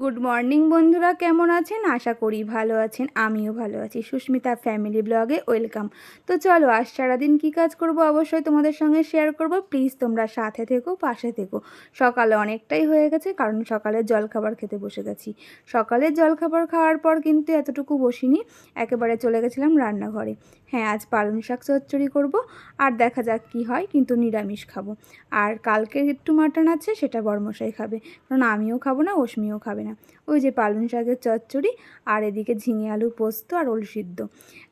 Good morning বন্ধুরা। কেমন আছেন? আশা করি ভালো আছেন। আমিও ভালো আছি। সুস্মিতা ফ্যামিলি ব্লগে ওয়েলকাম তো চলো, আজ সারাদিন কী কাজ করব? অবশ্যই তোমাদের সঙ্গে শেয়ার করব। প্লিজ তোমরা সাথে থেকো, পাশে থেকো। সকালে অনেকটাই হয়ে গেছে, কারণ সকালে জলখাবার খেতে বসে গেছি। সকালে জলখাবার খাওয়ার পর কিন্তু এতটুকু বসিনি। একেবারে চলে গেছিলাম রান্নাঘরে। হ্যাঁ আজ পালং শাক চচ্চড়ি করব, আর দেখা যাক কি হয়, কিন্তু নিরামিষ খাব। আর কালকে একটু মাটন আছে, সেটা বরমশাই খাবে। কারণ আমিও খাব না অশ্মিও খাবে না। ওই যে পালং শাকের চচ্চড়ি আর এদিকে ঝিঙে আলু পোস্ত আর ওল সিদ্ধ।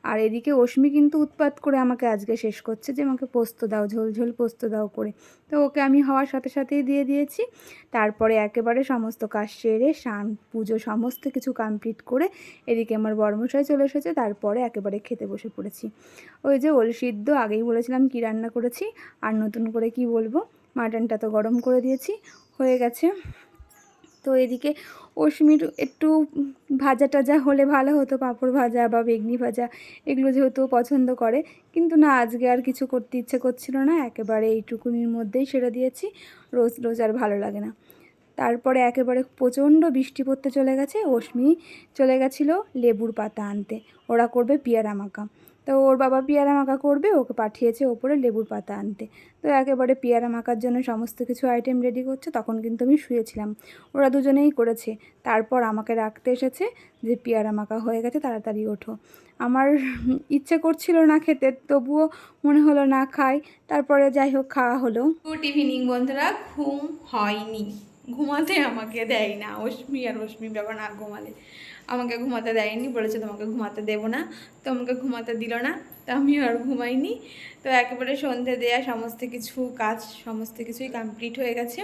আর এদিকে অশ্মি কিন্তু উৎপাত করে আমাকে আজকে শেষ করছে যে আমাকে পোস্ত দাও, ঝোল ঝোল পোস্ত দাও করে। তো ওকে আমি হওয়ার সাথে সাথেই দিয়ে দিয়েছি। তারপরে একেবারে সমস্ত কাজ সেরে, স্নান, পুজো সমস্ত কিছু কমপ্লিট করে এদিকে আমার বর্মশাই চলে এসেছে, তারপরে একেবারে খেতে বসে পড়েছি। ওই যে ওল সিদ্ধ, আগেই বলেছিলাম কি রান্না করেছি, আর নতুন করে কি বলব? মাটনটা তো গরম করে দিয়েছি। হয়ে গেছে। তো এদিকে অশ্মির একটু ভাজা টাজা হলে ভালো হতো, পাঁপড় ভাজা বা বেগনি ভাজা এগুলো যেহেতু পছন্দ করে। কিন্তু না, আজকে আর কিছু করতে ইচ্ছে করছিল না, একেবারে এইটুকুনির মধ্যেই সেরে দিয়েছি, রোজ রোজ আর ভালো লাগে না। তারপরে একেবারে প্রচণ্ড বৃষ্টি পড়তে চলে গেছে অশ্মি চলে গেছিল লেবুর পাতা আনতে, ওরা করবে পিয়ারা মাখা। তো ওর বাবা পেয়ারা মাখা করবে, ওকে পাঠিয়েছে ওপরে লেবুর পাতা আনতে। তো একেবারে পেয়ারা মাখার জন্য সমস্ত কিছু আইটেম রেডি করছে, তখন কিন্তু আমি শুয়েছিলাম। ওরা দুজনেই করেছে। তারপর আমাকে রাখতে এসেছে যে পেয়ারা মাখা হয়ে গেছে, তাড়াতাড়ি ওঠো। আমার ইচ্ছে করছিল না খেতে, তবুও মনে হলো না খাই। তারপরে যাই হোক, খাওয়া হলো। গুড ইভিনিং বন্ধুরা, ঘুম হয়নি। ঘুমাতে আমাকে দেয় না। অশ্মি আর অশ্মি বাবা না ঘুমালে। আমাকে ঘুমাতে দেয়নি, বলেছে তোমাকে ঘুমাতে দেবো না তো আমাকে ঘুমাতে দিল না, তো আমিও আর ঘুমাইনি। তো একেবারে সন্ধে দেয়া, সমস্ত কিছু কাজ, সমস্ত কিছুই কমপ্লিট হয়ে গেছে।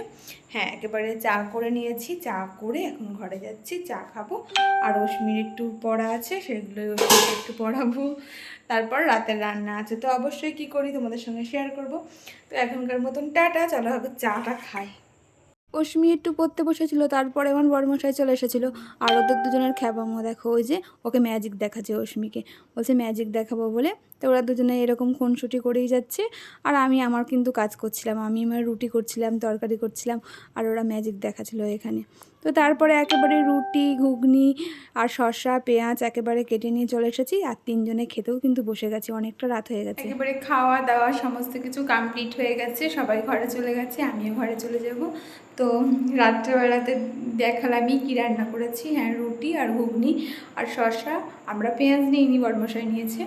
হ্যাঁ একেবারে চা করে নিয়েছি, চা করে এখন ঘরে যাচ্ছি, চা খাব। আর অশ্মির একটু পড়া আছে সেগুলোই অশ্মিকে একটু পড়াবো। তারপর রাতের রান্না আছে। তো অবশ্যই কি করি তোমাদের সঙ্গে শেয়ার করব। তো এখনকার মতন টাটা, চলো হবে চাটা খাই। অশ্মি একটু পড়তে বসেছিল, তারপরে আমার বড়মশাই চলে এসেছিল। আর ওদের দুজনের খ্যাপামো, দেখো, ওই যে ওকে ম্যাজিক দেখাচ্ছে অশ্মিকে বলছে ম্যাজিক দেখাবো বলে তো ওরা দুজনে এরকম খুনসুটি করেই যাচ্ছে। আর আমি আমার কিন্তু কাজ করছিলাম, আমি আমার রুটি করছিলাম, তরকারি করছিলাম, আর ওরা ম্যাজিক দেখাচ্ছিল এখানে। তো তারপরে একেবারে রুটি, ঘুগনি আর শসা, পেঁয়াজ একেবারে কেটে নিয়ে চলে এসেছি, আর তিনজনে খেতেও কিন্তু বসে গেছি, অনেকটা রাত হয়ে গেছে। একেবারে খাওয়া দাওয়া সমস্ত কিছু কমপ্লিট হয়ে গেছে, সবাই ঘরে চলে গেছে, আমিও ঘরে চলে যাব। তো রাত্রেবেলাতে দেখালামই কী রান্না করেছি হ্যাঁ রুটি আর ঘুগনি আর শসা, আমরা পেঁয়াজ নিইনি বর্মশাই নিয়েছে।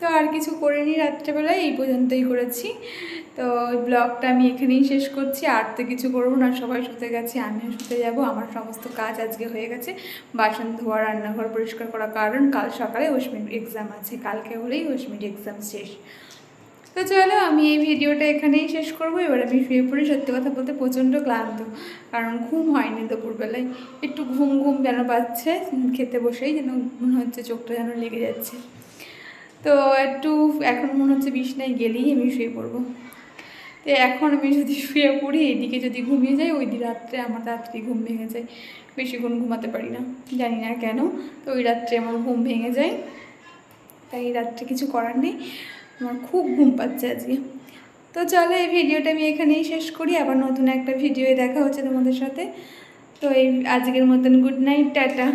তো আর কিছু করিনি, রাত্রেবেলায় এই পর্যন্তই করেছি। তো ব্লগটা আমি এখানেই শেষ করছি। আর তো কিছু করব না, সবাই শুতে গেছে, আমিও শুতে যাব। আমার সমস্ত কাজ আজকে হয়ে গেছে। বাসন ধোয়া, রান্নাঘর পরিষ্কার করা, কারণ কাল সকালে অশ্মির এক্সাম আছে, কালকে হলেই অশ্মির এক্সাম শেষ। তো চলো, আমি এই ভিডিওটা এখানেই শেষ করব। এবার আমি শুয়ে পড়ি, সত্যি কথা বলতে প্রচণ্ড ক্লান্ত, কারণ ঘুম হয়নি দুপুরবেলায়। একটু ঘুম ঘুম যেন পাচ্ছে খেতে বসেই যেন মনে হচ্ছে চোখটা যেন লেগে যাচ্ছে। তো একটু এখন মনে হচ্ছে বিছনায় গেলেই আমি শুয়ে পড়ব। তো এখন আমি যদি শুয়ে পড়ি, এদিকে যদি ঘুমিয়ে যাই, ওই রাত্রে আমার রাত্রে ঘুম ভেঙে যায়। বেশিক্ষণ ঘুমাতে পারি না, জানি না কেন, তো ওই রাত্রে আমার ঘুম ভেঙে যায়। তাই রাত্রে কিছু করার নেই, আমার খুব ঘুম পাচ্ছে আজকে। তো চলো, এই ভিডিওটা আমি এখানেই শেষ করি, আবার নতুন একটা ভিডিও দেখা হচ্ছে তোমাদের সাথে। তো এই, আজকের মতন গুড নাইট, টাটা।